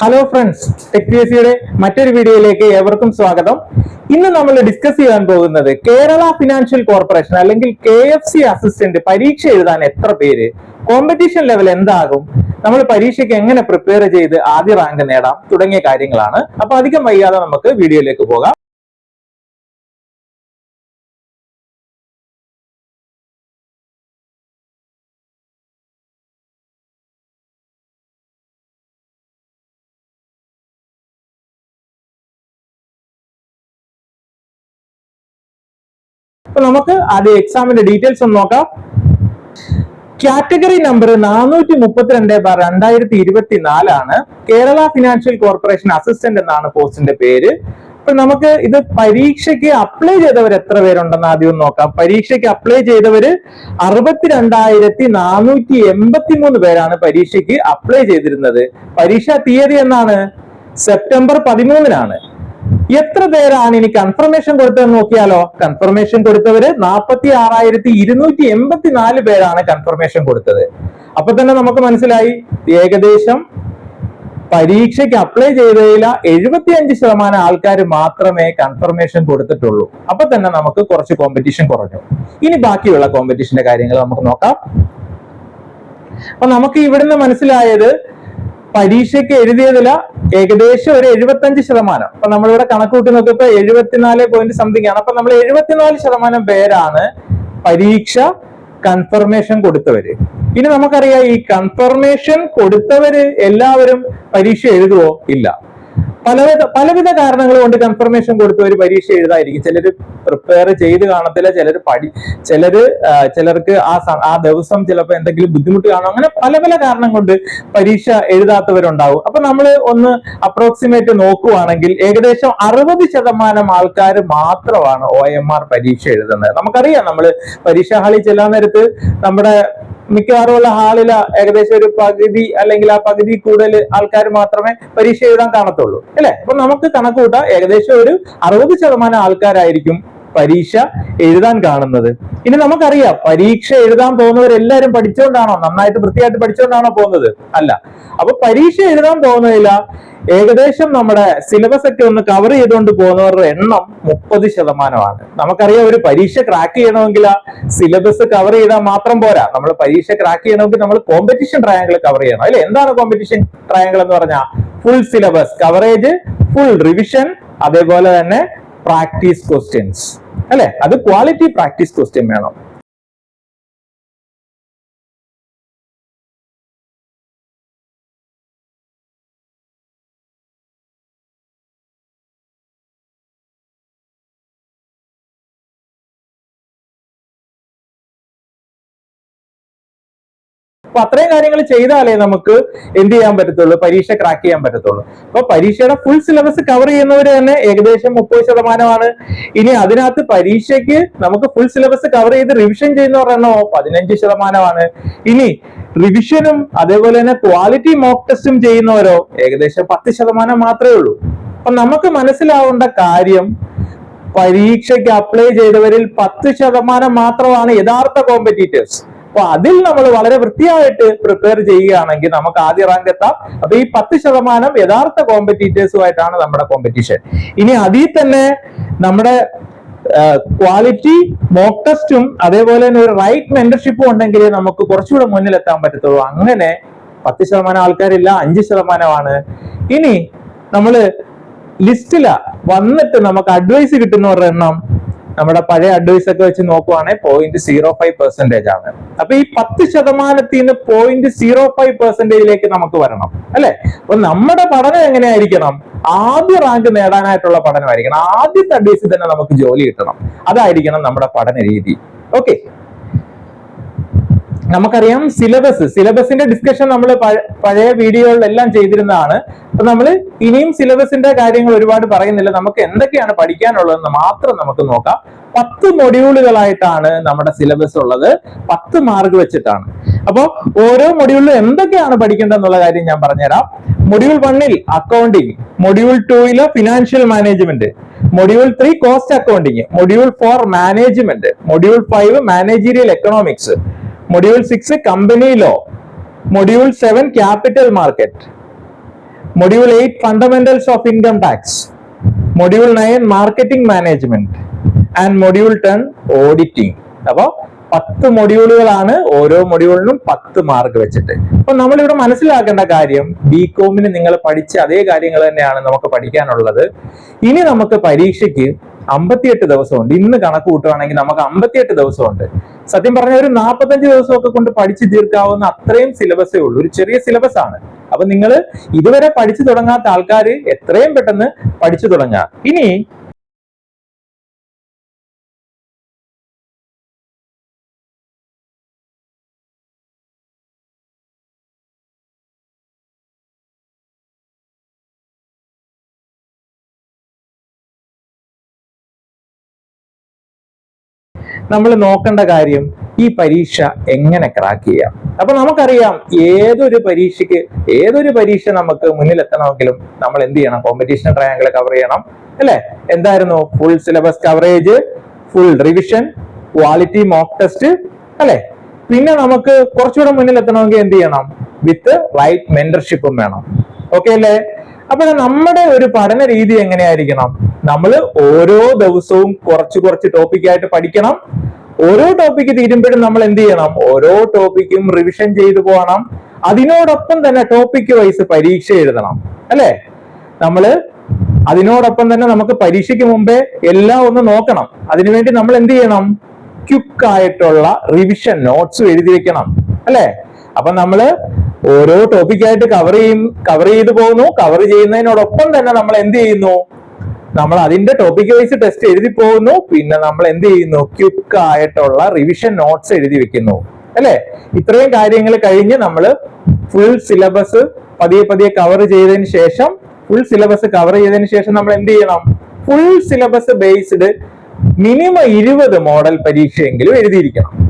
Hello friends tech യുടെ മറ്റൊരു വീഡിയോയിലേക്ക് ഏവർക്കും സ്വാഗതം. ഇന്ന് നമ്മൾ ഡിസ്കസ് ചെയ്യാൻ പോകുന്നത് കേരള ഫിനാൻഷ്യൽ കോർപ്പറേഷൻ അല്ലെങ്കിൽ കെ എഫ് സി അസിസ്റ്റന്റ് പരീക്ഷ എഴുതാൻ എത്ര പേര് കോമ്പറ്റീഷൻ ലെവൽ എന്താകും നമ്മൾ പരീക്ഷയ്ക്ക് എങ്ങനെ പ്രിപ്പയർ ചെയ്ത് ആദ്യ റാങ്ക് നേടാം തുടങ്ങിയ കാര്യങ്ങളാണ്. അപ്പൊ അധികം വൈകാതെ നമുക്ക് വീഡിയോയിലേക്ക് പോകാം. അപ്പൊ നമുക്ക് ആദ്യം എക്സാമിന്റെ ഡീറ്റെയിൽസ് ഒന്ന് നോക്കാം. കാറ്റഗറി നമ്പർ നാനൂറ്റി മുപ്പത്തിരണ്ട് ബാർ രണ്ടായിരത്തി ഇരുപത്തിനാലാണ് കേരള ഫിനാൻഷ്യൽ കോർപ്പറേഷൻ അസിസ്റ്റന്റ് എന്നാണ് പോസ്റ്റിന്റെ പേര്. അപ്പൊ നമുക്ക് ഇത് പരീക്ഷയ്ക്ക് അപ്ലൈ ചെയ്തവർ എത്ര പേരുണ്ടെന്ന് ആദ്യം നോക്കാം. പരീക്ഷയ്ക്ക് അപ്ലൈ ചെയ്തവര് അറുപത്തിരണ്ടായിരത്തി നാനൂറ്റി എൺപത്തി മൂന്ന് പേരാണ് പരീക്ഷയ്ക്ക് അപ്ലൈ ചെയ്തിരുന്നത്. പരീക്ഷാ തീയതി എന്നാണ്? സെപ്റ്റംബർ പതിമൂന്നിനാണ്. എത്ര പേരാണ് ഇനി കൺഫർമേഷൻ കൊടുത്തതെന്ന് നോക്കിയാലോ? കൺഫർമേഷൻ കൊടുത്തവര് നാൽപ്പത്തി ആറായിരത്തി ഇരുന്നൂറ്റി എൺപത്തി നാല് പേരാണ് കൺഫർമേഷൻ കൊടുത്തത്. അപ്പൊ തന്നെ നമുക്ക് മനസ്സിലായി ഏകദേശം പരീക്ഷയ്ക്ക് അപ്ലൈ ചെയ്തതിൽ എഴുപത്തി അഞ്ച് ശതമാനം ആൾക്കാർ മാത്രമേ കൺഫർമേഷൻ കൊടുത്തിട്ടുള്ളൂ. അപ്പൊ തന്നെ നമുക്ക് കുറച്ച് കോമ്പറ്റീഷൻ കുറഞ്ഞു. ഇനി ബാക്കിയുള്ള കോമ്പറ്റീഷന്റെ കാര്യങ്ങൾ നമുക്ക് നോക്കാം. അപ്പൊ നമുക്ക് ഇവിടുന്ന് മനസ്സിലായത് പരീക്ഷയ്ക്ക് എഴുതിയതിൽ ഏകദേശം ഒരു എഴുപത്തഞ്ച് ശതമാനം. അപ്പൊ നമ്മളിവിടെ കണക്ക് കൂട്ടി നോക്കിയപ്പോ എഴുപത്തിനാല് പോയിന്റ് സംതിങ് ആണ്. അപ്പൊ നമ്മൾ എഴുപത്തിനാല് ശതമാനം പേരാണ് പരീക്ഷ കൺഫർമേഷൻ കൊടുത്തവര്. ഇനി നമുക്കറിയാം ഈ കൺഫർമേഷൻ കൊടുത്തവര് എല്ലാവരും പരീക്ഷ എഴുതുവോ? ഇല്ല. പലവിധ പലവിധ കാരണങ്ങൾ കൊണ്ട് കൺഫർമേഷൻ കൊടുത്തവർ പരീക്ഷ എഴുതായിരിക്കും ചിലർ പ്രിപ്പയർ ചെയ്ത് കാണത്തില്ല ചിലർ പഠി ചിലർ ചിലർക്ക് ആ ആ ദിവസം ചിലപ്പോൾ എന്തെങ്കിലും ബുദ്ധിമുട്ട് കാണും. അങ്ങനെ പല പല കാരണം കൊണ്ട് പരീക്ഷ എഴുതാത്തവരുണ്ടാവും. അപ്പൊ നമ്മൾ ഒന്ന് അപ്രോക്സിമേറ്റ് നോക്കുവാണെങ്കിൽ ഏകദേശം അറുപത് ശതമാനം ആൾക്കാർ മാത്രമാണ് ഒ എം ആർ പരീക്ഷ എഴുതുന്നത്. നമുക്കറിയാം നമ്മൾ പരീക്ഷാ ഹാളിൽ ചെല്ലാൻ നേരത്ത് നമ്മുടെ മിക്കവാറും ഉള്ള ഹാളിൽ ഏകദേശം ഒരു പകുതി അല്ലെങ്കിൽ ആ പകുതി കൂടുതൽ ആൾക്കാർ മാത്രമേ പരീക്ഷ എഴുതാൻ കാണത്തുള്ളൂ. അല്ലെ? അപ്പൊ നമുക്ക് കണക്ക് കൂട്ടാം. ഏകദേശം ഒരു അറുപത് ശതമാനം ആൾക്കാരായിരിക്കും പരീക്ഷ എഴുതാൻ കാണുന്നത്. ഇനി നമുക്കറിയാം പരീക്ഷ എഴുതാൻ പോകുന്നവരെല്ലാരും പഠിച്ചുകൊണ്ടാണോ നന്നായിട്ട് വൃത്തിയായിട്ട് പഠിച്ചുകൊണ്ടാണോ പോകുന്നത്? അല്ല. അപ്പൊ പരീക്ഷ എഴുതാൻ പോകുന്നതില ഏകദേശം നമ്മുടെ സിലബസ് ഒക്കെ ഒന്ന് കവർ ചെയ്തുകൊണ്ട് പോകുന്നവരുടെ എണ്ണം മുപ്പത് ശതമാനമാണ്. നമുക്കറിയാം ഒരു പരീക്ഷ ക്രാക്ക് ചെയ്യണമെങ്കിൽ ആ സിലബസ് കവർ ചെയ്താൽ മാത്രം പോരാ. നമ്മൾ പരീക്ഷ ക്രാക്ക് ചെയ്യണമെങ്കിൽ നമ്മൾ കോമ്പറ്റീഷൻ ട്രയാങ്കിൾ കവർ ചെയ്യണം. അല്ലെ? എന്താണ് കോമ്പറ്റീഷൻ ട്രയാങ്കിൾ എന്ന് പറഞ്ഞാൽ full syllabus coverage full revision അതേപോലെ തന്നെ പ്രാക്ടീസ് ക്വസ്റ്റ്യൻസ്. അല്ലെ? അത് ക്വാളിറ്റി പ്രാക്ടീസ് ക്വസ്റ്റ്യൻ വേണം. അപ്പൊ അത്രയും കാര്യങ്ങൾ ചെയ്താലേ നമുക്ക് എന്ത് ചെയ്യാൻ പറ്റത്തുള്ളൂ? പരീക്ഷ ക്രാക്ക് ചെയ്യാൻ പറ്റത്തുള്ളൂ. അപ്പൊ പരീക്ഷയുടെ ഫുൾ സിലബസ് കവർ ചെയ്യുന്നവർ തന്നെ ഏകദേശം മുപ്പത് ശതമാനമാണ്. ഇനി അതിനകത്ത് പരീക്ഷയ്ക്ക് നമുക്ക് ഫുൾ സിലബസ് കവർ ചെയ്ത് റിവിഷൻ ചെയ്യുന്നവർ എണ്ണോ പതിനഞ്ച് ശതമാനമാണ്. ഇനി റിവിഷനും അതേപോലെ തന്നെ ക്വാളിറ്റി മോക്ക് ടെസ്റ്റും ചെയ്യുന്നവരോ ഏകദേശം പത്ത് ശതമാനം മാത്രമേ ഉള്ളൂ. അപ്പൊ നമുക്ക് മനസ്സിലാവേണ്ട കാര്യം പരീക്ഷയ്ക്ക് അപ്ലൈ ചെയ്തവരിൽ പത്ത് ശതമാനം മാത്രമാണ് യഥാർത്ഥ കോമ്പറ്റീറ്റേഴ്സ് അപ്പൊ അതിൽ നമ്മൾ വളരെ വൃത്തിയായിട്ട് പ്രിപ്പയർ ചെയ്യുകയാണെങ്കിൽ നമുക്ക് ആദ്യ റാങ്ക് എത്താം. അപ്പൊ ഈ പത്ത് ശതമാനം യഥാർത്ഥ കോമ്പറ്റീറ്റേഴ്സുമായിട്ടാണ് നമ്മുടെ കോമ്പറ്റീഷൻ ഇനി അതിൽ തന്നെ നമ്മുടെ ക്വാളിറ്റി മോക്ക് ടെസ്റ്റും അതേപോലെ തന്നെ ഒരു റൈറ്റ് മെന്റർഷിപ്പും ഉണ്ടെങ്കിൽ നമുക്ക് കുറച്ചുകൂടെ മുന്നിൽ എത്താൻ പറ്റത്തുള്ളൂ. അങ്ങനെ പത്ത് ശതമാനം ആൾക്കാരില്ല അഞ്ച് ശതമാനമാണ്. ഇനി നമ്മൾ ലിസ്റ്റില വന്നിട്ട് നമുക്ക് അഡ്വൈസ് കിട്ടുന്നവരുടെ എണ്ണം നമ്മുടെ പഴയ അഡ്വൈസ് ഒക്കെ വെച്ച് നോക്കുവാണെങ്കിൽ പോയിന്റ് സീറോ ഫൈവ് പെർസെന്റേജ് ആണ്. അപ്പൊ ഈ പത്ത് ശതമാനത്തിൽ നിന്ന് പോയിന്റ് സീറോ ഫൈവ് പെർസെന്റേജിലേക്ക് നമുക്ക് വരണം അല്ലെ? അപ്പൊ നമ്മുടെ പഠനം എങ്ങനെയായിരിക്കണം? ആദ്യ റാങ്ക് നേടാനായിട്ടുള്ള പഠനമായിരിക്കണം. ആദ്യത്തെ അഡ്വൈസിൽ തന്നെ നമുക്ക് ജോലി കിട്ടണം. അതായിരിക്കണം നമ്മുടെ പഠന രീതി ഓക്കെ നമുക്കറിയാം സിലബസ് സിലബസിന്റെ ഡിസ്കഷൻ നമ്മൾ പഴയ വീഡിയോകളിലെല്ലാം ചെയ്തിരുന്നതാണ്. അപ്പൊ നമ്മൾ ഇനിയും സിലബസിന്റെ കാര്യങ്ങൾ ഒരുപാട് പറയുന്നില്ല. നമുക്ക് എന്തൊക്കെയാണ് പഠിക്കാനുള്ളതെന്ന് മാത്രം നമുക്ക് നോക്കാം. പത്ത് മൊഡ്യൂളുകളായിട്ടാണ് നമ്മുടെ സിലബസ് ഉള്ളത്. പത്ത് മാർക്ക് വെച്ചിട്ടാണ്. അപ്പോൾ ഓരോ മൊഡ്യൂളിലും എന്തൊക്കെയാണ് പഠിക്കേണ്ടതെന്നുള്ള കാര്യം ഞാൻ പറഞ്ഞുതരാം. മൊഡ്യൂൾ വണ്ണിൽ accounting module ടൂയിൽ financial management module three cost accounting module four management module five managerial economics module six company law module seven capital market module eight fundamentals of income tax module nine marketing management and module ten auditing അപ്പോ പത്ത് മൊഡ്യൂളുകളാണ് ഓരോ മൊഡ്യൂളിനും പത്ത് mark വെച്ചിട്ട്. അപ്പൊ നമ്മളിവിടെ മനസ്സിലാക്കേണ്ട കാര്യം B കോമിന് നിങ്ങൾ പഠിച്ച അതേ കാര്യങ്ങൾ തന്നെയാണ് നമുക്ക് പഠിക്കാനുള്ളത്. ഇനി നമുക്ക് പരീക്ഷയ്ക്ക് അമ്പത്തിയെട്ട് ദിവസമുണ്ട്. ഇന്ന് കണക്ക് കൂട്ടുകയാണെങ്കിൽ നമുക്ക് അമ്പത്തിയെട്ട് ദിവസമുണ്ട്. സത്യം പറഞ്ഞ ഒരു നാൽപ്പത്തഞ്ച് ദിവസമൊക്കെ കൊണ്ട് പഠിച്ചു തീർക്കാവുന്ന അത്രയും സിലബസേ ഉള്ളൂ. ഒരു ചെറിയ സിലബസ് ആണ് അപ്പൊ നിങ്ങൾ ഇതുവരെ പഠിച്ചു തുടങ്ങാത്ത ആൾക്കാർ എത്രയും പെട്ടെന്ന് പഠിച്ചു തുടങ്ങുക. ഇനി നമ്മൾ നോക്കേണ്ട കാര്യം ഈ പരീക്ഷ എങ്ങനെ ക്രാക്ക് ചെയ്യാം? അപ്പൊ നമുക്കറിയാം ഏതൊരു പരീക്ഷയ്ക്ക് ഏതൊരു പരീക്ഷ നമുക്ക് മുന്നിലെത്തണമെങ്കിലും നമ്മൾ എന്ത് ചെയ്യണം? കോമ്പറ്റീഷൻ ട്രയാങ്കിൾ കവർ ചെയ്യണം. അല്ലെ? എന്തായിരുന്നു? Full syllabus coverage full revision quality mock test അല്ലെ? പിന്നെ നമുക്ക് കുറച്ചുകൂടെ മുന്നിലെത്തണമെങ്കിൽ എന്ത് ചെയ്യണം? വിത്ത് റൈറ്റ് മെന്റർഷിപ്പും വേണം. ഓക്കെ അല്ലേ? അപ്പൊ നമ്മുടെ ഒരു പഠന രീതി എങ്ങനെയായിരിക്കണം? നമ്മൾ ഓരോ ദിവസവും കുറച്ച് കുറച്ച് ടോപ്പിക്കായിട്ട് പഠിക്കണം. ഓരോ ടോപ്പിക്ക് തീരുമ്പോഴും നമ്മൾ എന്ത് ചെയ്യണം? ഓരോ ടോപ്പിക്കും റിവിഷൻ ചെയ്തു പോകണം. അതിനോടൊപ്പം തന്നെ ടോപ്പിക് വൈസ് പരീക്ഷ എഴുതണം. അല്ലേ? നമ്മൾ അതിനോടൊപ്പം തന്നെ നമുക്ക് പരീക്ഷയ്ക്ക് മുമ്പേ എല്ലാം ഒന്ന് നോക്കണം. അതിനുവേണ്ടി നമ്മൾ എന്ത് ചെയ്യണം? ക്യുക്കായിട്ടുള്ള റിവിഷൻ നോട്ട്സ് എഴുതി വെക്കണം. അല്ലേ? അപ്പൊ നമ്മൾ ഓരോ ടോപ്പിക്കായിട്ട് കവർ ചെയ്യും കവർ ചെയ്തു പോകുന്നു. കവർ ചെയ്യുന്നതിനോടൊപ്പം തന്നെ നമ്മൾ എന്ത് ചെയ്യുന്നു? നമ്മൾ അതിന്റെ ടോപ്പിക് വൈസ് ടെസ്റ്റ് എഴുതി പോകുന്നു. പിന്നെ നമ്മൾ എന്ത് ചെയ്യുന്നു? ക്യുക്ക് ആയിട്ടുള്ള റിവിഷൻ നോട്ട്സ് എഴുതി വെക്കുന്നു. അല്ലെ? ഇത്രയും കാര്യങ്ങൾ കഴിഞ്ഞ് നമ്മൾ ഫുൾ സിലബസ് പതിയെ പതിയെ കവർ ചെയ്തതിന് ശേഷം ഫുൾ സിലബസ് കവർ ചെയ്തതിന് ശേഷം നമ്മൾ എന്ത് ചെയ്യണം? ഫുൾ സിലബസ് ബേസ്ഡ് മിനിമം ഇരുപത് മോഡൽ പരീക്ഷയെങ്കിലും എഴുതിയിരിക്കണം.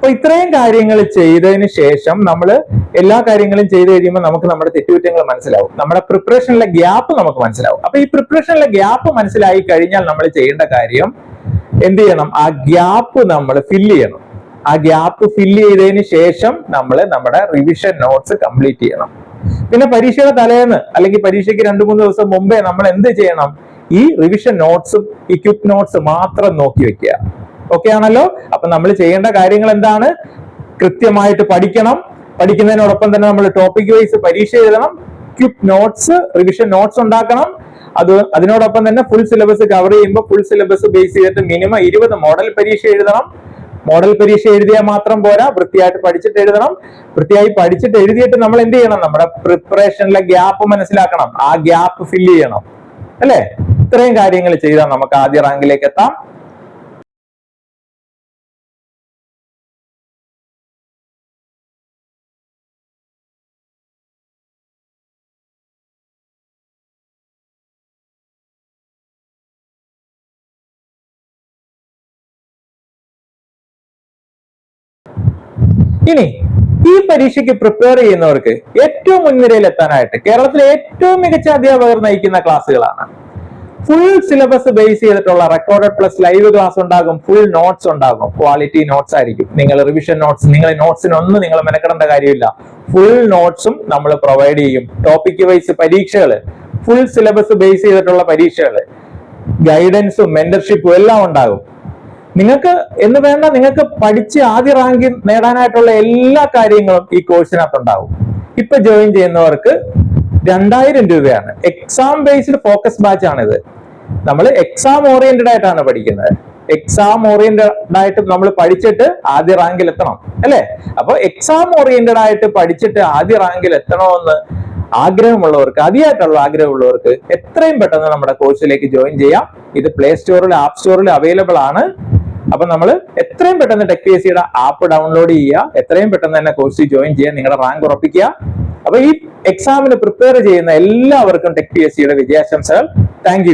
അപ്പൊ ഇത്രയും കാര്യങ്ങൾ ചെയ്തതിന് ശേഷം നമ്മൾ എല്ലാ കാര്യങ്ങളും ചെയ്ത് കഴിയുമ്പോൾ നമുക്ക് നമ്മുടെ തെറ്റുകുറ്റങ്ങൾ മനസ്സിലാവും. നമ്മുടെ പ്രിപ്പറേഷനിലെ ഗ്യാപ്പ് നമുക്ക് മനസ്സിലാവും. അപ്പൊ ഈ പ്രിപ്പറേഷനിലെ ഗ്യാപ്പ് മനസ്സിലായി കഴിഞ്ഞാൽ നമ്മൾ ചെയ്യേണ്ട കാര്യം എന്ത് ചെയ്യണം? ആ ഗ്യാപ്പ് നമ്മൾ ഫില്ല് ചെയ്യണം. ആ ഗ്യാപ്പ് ഫില്ല് ചെയ്തതിന് ശേഷം നമ്മൾ നമ്മുടെ റിവിഷൻ നോട്ട്സ് കംപ്ലീറ്റ് ചെയ്യണം. പിന്നെ പരീക്ഷയുടെ തലേന്ന് അല്ലെങ്കിൽ പരീക്ഷയ്ക്ക് രണ്ടു മൂന്ന് ദിവസം മുമ്പേ നമ്മൾ എന്ത് ചെയ്യണം? ഈ റിവിഷൻ നോട്ട്സും ഈ ക്വിക്ക് നോട്ട്സ് മാത്രം നോക്കി വെക്കുക. ഓക്കെ ആണല്ലോ അപ്പൊ നമ്മൾ ചെയ്യേണ്ട കാര്യങ്ങൾ എന്താണ്? കൃത്യമായിട്ട് പഠിക്കണം. പഠിക്കുന്നതിനോടൊപ്പം തന്നെ നമ്മൾ ടോപ്പിക് വൈസ് പരീക്ഷ എഴുതണം. ക്വിക്ക് നോട്ട്സ് റിവിഷൻ നോട്ട്സ് ഉണ്ടാക്കണം. അത് അതിനോടൊപ്പം തന്നെ ഫുൾ സിലബസ് കവർ ചെയ്യുമ്പോൾ ഫുൾ സിലബസ് ബേസ് ചെയ്തിട്ട് മിനിമം ഇരുപത് മോഡൽ പരീക്ഷ എഴുതണം. മോഡൽ പരീക്ഷ എഴുതിയാൽ മാത്രം പോരാ. വൃത്തിയായിട്ട് പഠിച്ചിട്ട് എഴുതണം. വൃത്തിയായി പഠിച്ചിട്ട് എഴുതിയിട്ട് നമ്മൾ എന്ത് ചെയ്യണം? നമ്മുടെ പ്രിപ്പറേഷനിലെ ഗ്യാപ്പ് മനസ്സിലാക്കണം. ആ ഗ്യാപ്പ് ഫില്ല് ചെയ്യണം. അല്ലേ? ഇത്രയും കാര്യങ്ങൾ ചെയ്താൽ നമുക്ക് ആദ്യ റാങ്കിലേക്ക് എത്താം. ഇനി ഈ പരീക്ഷയ്ക്ക് പ്രിപ്പയർ ചെയ്യുന്നവർക്ക് ഏറ്റവും മുൻനിരയിൽ എത്താനായിട്ട് കേരളത്തിലെ ഏറ്റവും മികച്ച അധ്യാപകർ നയിക്കുന്ന ക്ലാസ്സുകളാണ്. ഫുൾ സിലബസ് ബേസ് ചെയ്തിട്ടുള്ള റെക്കോർഡഡ് പ്ലസ് ലൈവ് ക്ലാസ് ഉണ്ടാകും. ഫുൾ നോട്ട്സ് ഉണ്ടാകും. ക്വാളിറ്റി നോട്ട്സ് ആയിരിക്കും. നിങ്ങൾ റിവിഷൻ നോട്ട്സ് നിങ്ങൾ നോട്ട്സിനൊന്നും നിങ്ങൾ മെനക്കെടേണ്ട കാര്യമില്ല. ഫുൾ നോട്ട്സും നമ്മൾ പ്രൊവൈഡ് ചെയ്യും. ടോപ്പിക് വൈസ് പരീക്ഷകൾ ഫുൾ സിലബസ് ബേസ് ചെയ്തിട്ടുള്ള പരീക്ഷകൾ ഗൈഡൻസും മെന്റർഷിപ്പും എല്ലാം ഉണ്ടാകും. നിങ്ങൾക്ക് എന്ന് വേണ്ട നിങ്ങൾക്ക് പഠിച്ച് ആദ്യ റാങ്കിൽ നേടാനായിട്ടുള്ള എല്ലാ കാര്യങ്ങളും ഈ കോഴ്സിനകത്ത് ഉണ്ടാവും ഇപ്പൊ ജോയിൻ ചെയ്യുന്നവർക്ക് രണ്ടായിരം രൂപയാണ്. എക്സാം ബേസ്ഡ് ഫോക്കസ് ബാച്ച് ഇത് നമ്മൾ എക്സാം ഓറിയന്റഡ് ആയിട്ടാണ് പഠിക്കുന്നത്. എക്സാം ഓറിയന്റഡ് ആയിട്ട് നമ്മൾ പഠിച്ചിട്ട് ആദ്യ റാങ്കിൽ എത്തണം അല്ലേ? അപ്പൊ എക്സാം ഓറിയന്റഡ് ആയിട്ട് പഠിച്ചിട്ട് ആദ്യ റാങ്കിൽ എത്തണമെന്ന് ആഗ്രഹമുള്ളവർക്ക് അതിയായിട്ടുള്ള ആഗ്രഹമുള്ളവർക്ക് എത്രയും പെട്ടെന്ന് നമ്മുടെ കോഴ്സിലേക്ക് ജോയിൻ ചെയ്യാം. ഇത് പ്ലേ സ്റ്റോറിൽ ആപ്പ് സ്റ്റോറിൽ അവൈലബിൾ ആണ്. അപ്പൊ നമ്മൾ എത്രയും പെട്ടെന്ന് ടെക് പി എസ് സിയുടെ ആപ്പ് ഡൗൺലോഡ് ചെയ്യുക എത്രയും പെട്ടെന്ന് തന്നെ കോഴ്സിൽ ജോയിൻ ചെയ്യുക നിങ്ങളുടെ റാങ്ക് ഉറപ്പിക്കുക. അപ്പൊ ഈ എക്സാമിന് പ്രിപ്പയർ ചെയ്യുന്ന എല്ലാവർക്കും ടെക് പി എസ് സിയുടെ വിജയാശംസകൾ താങ്ക്